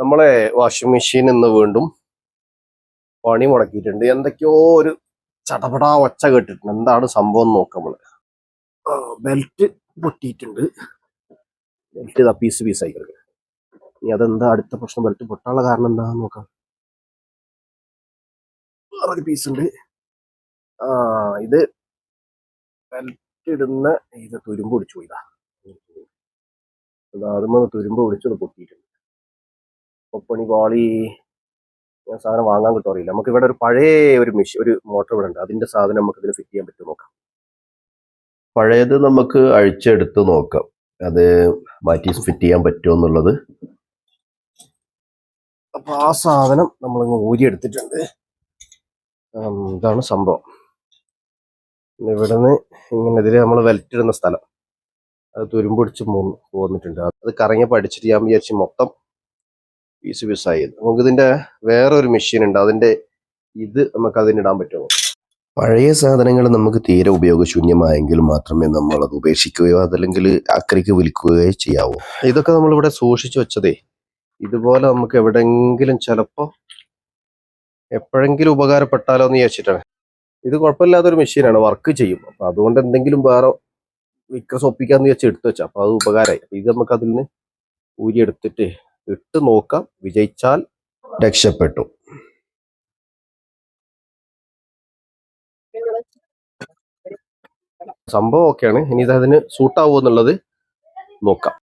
നമ്മളെ washing machine ഇന്ന് വീണ്ടും പണി മുടക്കിയിട്ടുണ്ട്. എന്തൊക്കെയോ ഒരു ചടപടാ ഒച്ച കേട്ടിട്ടുണ്ട്. എന്താണ് സംഭവം നോക്കാം നമ്മൾ. ബെൽറ്റ് പൊട്ടിയിട്ടുണ്ട്. ബെൽറ്റ് ഇതാ പീസ് പീസ് ആയി ഇനി അതെന്താ അടുത്ത പ്രശ്നം? ബെൽറ്റ് പൊട്ടാനുള്ള കാരണം എന്താണെന്ന് നോക്കാം. വേറൊരു പീസ് ഉണ്ട്. ആ ഇത് ബെൽറ്റ് ഇടുന്ന ഇത് തുരുമ്പ് പിടിച്ചു പോയിതാ. അതുമ്പോ തുരുമ്പ് പിടിച്ചത് പൊട്ടിയിട്ടുണ്ട്. ഒപ്പണി പാളി ഞാൻ സാധനം വാങ്ങാൻ കിട്ടും അറിയില്ല. നമുക്ക് ഇവിടെ ഒരു പഴയ ഒരു മെഷീൻ ഒരു മോട്ടർ ഇവിടെ ഉണ്ട്. അതിന്റെ സാധനം നമുക്ക് ഇതിന് ഫിറ്റ് ചെയ്യാൻ പറ്റും നോക്കാം. പഴയത് നമുക്ക് അഴിച്ചെടുത്ത് നോക്കാം. അത് മാറ്റി ഫിറ്റ് ചെയ്യാൻ പറ്റുമോ എന്നുള്ളത്. അപ്പൊ ആ സാധനം നമ്മളിങ്ങ് ഊരിയെടുത്തിട്ടുണ്ട്. എടുത്തിട്ടുണ്ട് ഇതാണ് സംഭവം. ഇവിടുന്ന് ഇങ്ങനെ ഇതിൽ നമ്മൾ വെൽറ്റിടുന്ന സ്ഥലം. അത് തുരുമ്പൊടിച്ച് പോന്നിട്ടുണ്ട്. അത് കറങ്ങിയപ്പോൾ അടിച്ചിട്ട് ഞാൻ വിചാരിച്ച് മൊത്തം പീസ് പീസായി നമുക്ക് ഇതിന്റെ വേറെ ഒരു മെഷീൻ ഉണ്ട്. അതിന്റെ ഇത് നമുക്ക് അതിനിടാൻ പറ്റുമോ? പഴയ സാധനങ്ങൾ നമുക്ക് തീരെ ഉപയോഗശൂന്യമായെങ്കിൽ മാത്രമേ നമ്മൾ അത് ഉപേക്ഷിക്കുകയോ അതല്ലെങ്കിൽ അക്കരയ്ക്ക് വിൽക്കുകയോ ചെയ്യാവൂ. ഇതൊക്കെ നമ്മളിവിടെ സൂക്ഷിച്ചു വെച്ചതേ. ഇതുപോലെ നമുക്ക് എവിടെങ്കിലും ചിലപ്പോ എപ്പോഴെങ്കിലും ഉപകാരപ്പെട്ടാലോ എന്ന് വിചാരിച്ചിട്ടാണ്. ഇത് കുഴപ്പമില്ലാത്തൊരു മെഷീനാണ് വർക്ക് ചെയ്യും. അപ്പൊ അതുകൊണ്ട് എന്തെങ്കിലും വേറെ വിക്രസ് ഒപ്പിക്കാന്ന് വെച്ച് എടുത്തു വെച്ചാൽ അപ്പൊ അത് ഉപകാരമായി. ഇത് നമുക്ക് അതിൽ നിന്ന് ഊരിയെടുത്തിട്ട് ഇട്ട് നോക്കാം. വിജയിച്ചാൽ രക്ഷപ്പെട്ടു. സംഭവം ഓക്കെയാണ് ഇനി ഇത് സൂട്ടാവോ എന്നുള്ളത് നോക്കാം.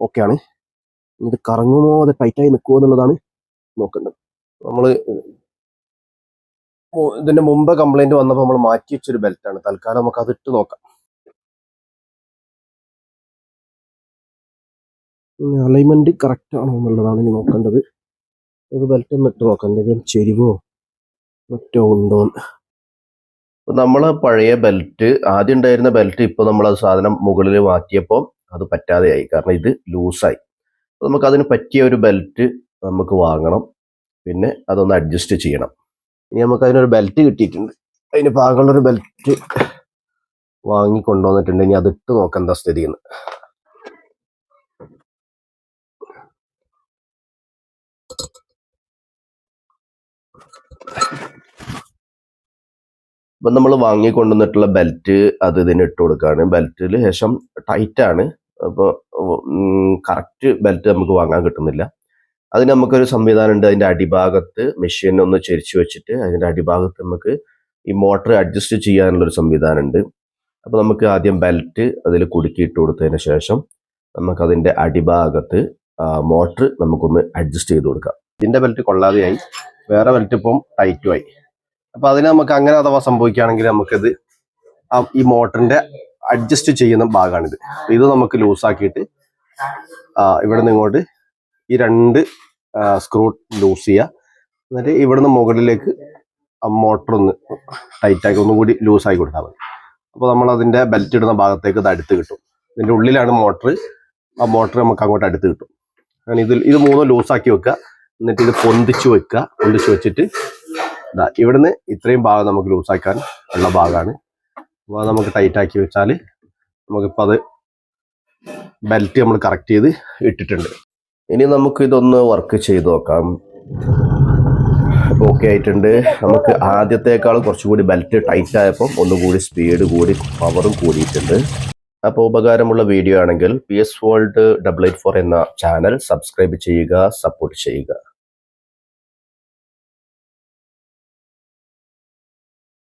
ഓക്കെയാണ് ഇത് കറങ്ങുമോ? അത് ടൈറ്റായി നിൽക്കുമോ എന്നുള്ളതാണ് നോക്കേണ്ടത്. നമ്മൾ മു- ഇതിന്റെ മുമ്പ് കംപ്ലൈന്റ് വന്നപ്പോൾ നമ്മൾ മാറ്റി വെച്ചൊരു ബെൽറ്റാണ് തൽക്കാലം നമുക്ക് അത് ഇട്ട് നോക്കാം. അലൈൻമെന്റ് കറക്റ്റ് ആണോ എന്നുള്ളതാണ് ഇനി നോക്കേണ്ടത്. ഒരു ബെൽറ്റ് ഒന്ന് ഇട്ട് നോക്കാം. എന്തെങ്കിലും ചെരിവോ? മറ്റോ ഉണ്ടോ? നമ്മൾ പഴയ ബെൽറ്റ് ആദ്യം ഉണ്ടായിരുന്ന ബെൽറ്റ് ഇപ്പൊ നമ്മൾ അത് സാധനം മുകളിൽ മാറ്റിയപ്പോൾ അത് പറ്റാതെയായി. കാരണം ഇത് ലൂസായി നമുക്ക് അതിന് പറ്റിയ ഒരു ബെൽറ്റ് നമുക്ക് വാങ്ങണം. പിന്നെ അതൊന്ന് അഡ്ജസ്റ്റ് ചെയ്യണം. ഇനി നമുക്ക് അതിനൊരു ബെൽറ്റ് കിട്ടിയിട്ടുണ്ട്. അതിന് പാകമുള്ളൊരു ബെൽറ്റ് വാങ്ങി കൊണ്ടുവന്നിട്ടുണ്ട്. ഇനി അത് ഇട്ട് നോക്കാം എന്താ സ്ഥിതി എന്ന്. ഇപ്പം നമ്മൾ വാങ്ങി കൊണ്ടുവന്നിട്ടുള്ള ബെൽറ്റ് അത് ഇതിന് ഇട്ട് കൊടുക്കുകയാണ്. ബെൽറ്റിൽ ശേഷം ടൈറ്റാണ് അപ്പോൾ കറക്റ്റ് ബെൽറ്റ് നമുക്ക് വാങ്ങാൻ കിട്ടുന്നില്ല. അതിന് നമുക്കൊരു സംവിധാനം ഉണ്ട്. അതിന്റെ അടിഭാഗത്ത് മെഷീൻ ഒന്ന് ചെരിച്ചു വെച്ചിട്ട് അതിന്റെ അടിഭാഗത്ത് നമുക്ക് ഈ മോട്ടർ അഡ്ജസ്റ്റ് ചെയ്യാനുള്ള ഒരു സംവിധാനം ഉണ്ട്. അപ്പോൾ നമുക്ക് ആദ്യം ബെൽറ്റ് അതിൽ കുടുക്കിയിട്ട് കൊടുത്തതിന് ശേഷം നമുക്ക് അതിന്റെ അടിഭാഗത്ത് മോട്ടർ നമുക്കൊന്ന് അഡ്ജസ്റ്റ് ചെയ്ത് കൊടുക്കാം. ഇതിന്റെ ബെൽറ്റ് കൊള്ളാതെയായി. വേറെ ബെൽറ്റ് ഇപ്പം ടൈറ്റും ആയി. അപ്പൊ അതിന് നമുക്ക് അങ്ങനെ അഥവാ സംഭവിക്കുകയാണെങ്കിൽ നമുക്കത് ഈ മോട്ടറിന്റെ അഡ്ജസ്റ്റ് ചെയ്യുന്ന ഭാഗമാണിത്. ഇത് നമുക്ക് ലൂസാക്കിയിട്ട് ഇവിടെ നിന്ന് ഇങ്ങോട്ട് ഈ രണ്ട് സ്ക്രൂ ലൂസ് ചെയ്യുക എന്നിട്ട് ഇവിടുന്ന് മുകളിലേക്ക് മോട്ടർ ഒന്ന് ടൈറ്റാക്കി ഒന്നുകൂടി ഒന്നും കൂടി ലൂസ് ആയി കൊടുത്താൽ മതി. അപ്പോൾ നമ്മൾ അതിന്റെ ബെൽറ്റ് ഇടുന്ന ഭാഗത്തേക്ക് ഇത് അടുത്ത് കിട്ടും. ഇതിന്റെ ഉള്ളിലാണ് മോട്ടർ ആ മോട്ടർ നമുക്ക് അങ്ങോട്ട് അടുത്ത് കിട്ടും. അങ്ങനെ ഇത് ഇത് മൂന്നും ലൂസാക്കി വെക്കുക. എന്നിട്ട് ഇത് പൊന്തിച്ച് വെക്കുക. പൊന്തിച്ച് വെച്ചിട്ട് ഇതാ ഇവിടുന്ന് ഇത്രയും ഭാഗം നമുക്ക് ലൂസാക്കാൻ ഉള്ള ഭാഗമാണ് അപ്പോൾ അത് നമുക്ക് ടൈറ്റാക്കി വെച്ചാൽ നമുക്കിപ്പോൾ അത് ബെൽറ്റ് നമ്മൾ കറക്റ്റ് ചെയ്ത് ഇട്ടിട്ടുണ്ട്. ഇനി നമുക്ക് ഇതൊന്ന് വർക്ക് ചെയ്ത് നോക്കാം. ഓക്കെ ആയിട്ടുണ്ട്. നമുക്ക് ആദ്യത്തേക്കാൾ കുറച്ചുകൂടി ബെൽറ്റ് ടൈറ്റ് ആയപ്പോൾ ഒന്നുകൂടി സ്പീഡ് കൂടി പവറും കൂടിയിട്ടുണ്ട്. അപ്പോൾ ഉപകാരമുള്ള വീഡിയോ ആണെങ്കിൽ P S world double eight four എന്ന ചാനൽ സബ്സ്ക്രൈബ് ചെയ്യുക സപ്പോർട്ട് ചെയ്യുക.